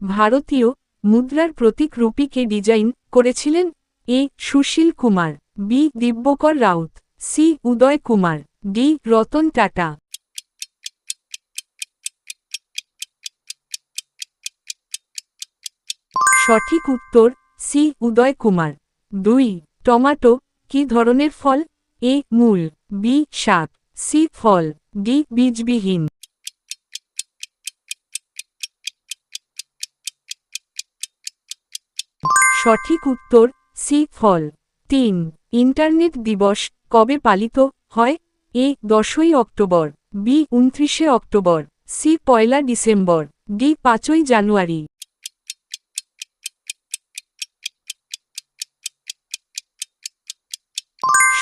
ভারতীয় মুদ্রার প্রতীক রূপীকে ডিজাইন করেছিলেন A Sushil Kumar, B Dibyakar Raut, C Uday Kumar, D Ratan Tata. সঠিক উত্তর, সি উদয় কুমার। দুই, টমাটো, কি ধরনের ফল? এ মূল, বি শাক সি ফল, ডি বীজবিহীন। সঠিক উত্তর, সি, ফল। তিন, ইন্টারনেট দিবস কবে পালিত হয়? এ, দশই অক্টোবর, বি উনত্রিশে অক্টোবর, সি, পয়লা ডিসেম্বর, ডি, পাঁচই জানুয়ারি।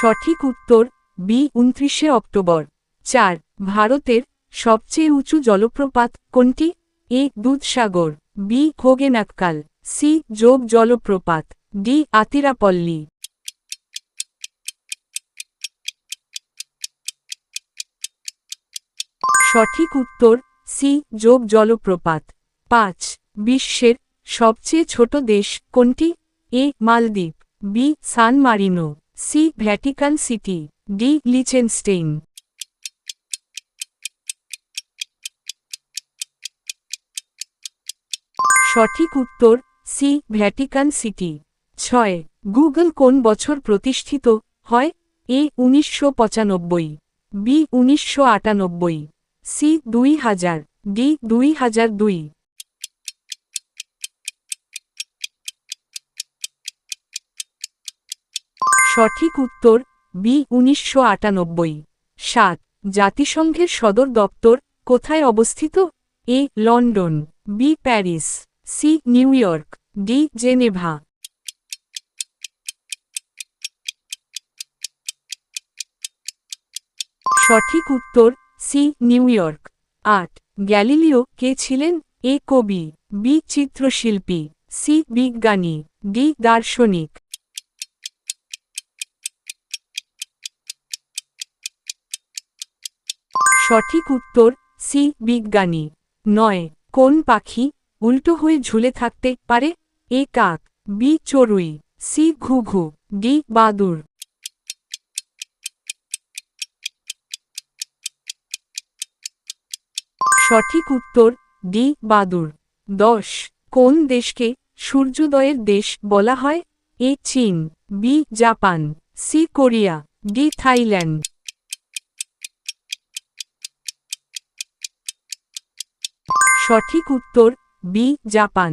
সঠিক উত্তর, বি উনত্রিশে অক্টোবর। চার, ভারতের সবচেয়ে উঁচু জলপ্রপাত কোনটি? A, Dudhsagar, B Hogenakkal C, Jog জলপ্রপাত, ডি, আতিরাপল্লী। সঠিক উত্তর, সি, যোগ জলপ্রপাত। পাঁচ, বিশ্বের সবচেয়ে ছোট দেশ কোনটি? A, Maldives, B, San Marino, C, Vatican City, D, Liechtenstein. সঠিক উত্তর সি, ভ্যাটিকান সিটি। ছয়, গুগল কোন বছর প্রতিষ্ঠিত হয়? এ, উনিশশো পঁচানব্বই, বি, উনিশশো আটানব্বই, সি, দুই হাজার, ডি, দুই হাজার দুই। সঠিক উত্তর, বি, উনিশশো আটানব্বই। সাত, জাতিসংঘের সদর দপ্তর কোথায় অবস্থিত? A, London, B, Paris. C New York D Geneva সঠিক উত্তর সি নিউ ইয়র্ক আট, গ্যালিলিও কে ছিলেন? এ, কবি। বি, চিত্রশিল্পী। সি, বিজ্ঞানী। ডি, দার্শনিক। সঠিক উত্তর সি বিজ্ঞানী। নয়, কোন পাখি? উল্টো হয়ে ঝুলে থাকতে পারে। এ কাক। বি চড়ুই। সি ঘুঘু। ডি বাদুর সঠিক উত্তর, ডি বাদুর দশ। কোন দেশকে সূর্যোদয়ের দেশ বলা হয়? এ চীন। B Japan. C Korea. D Thailand. সঠিক উত্তর বি জাপান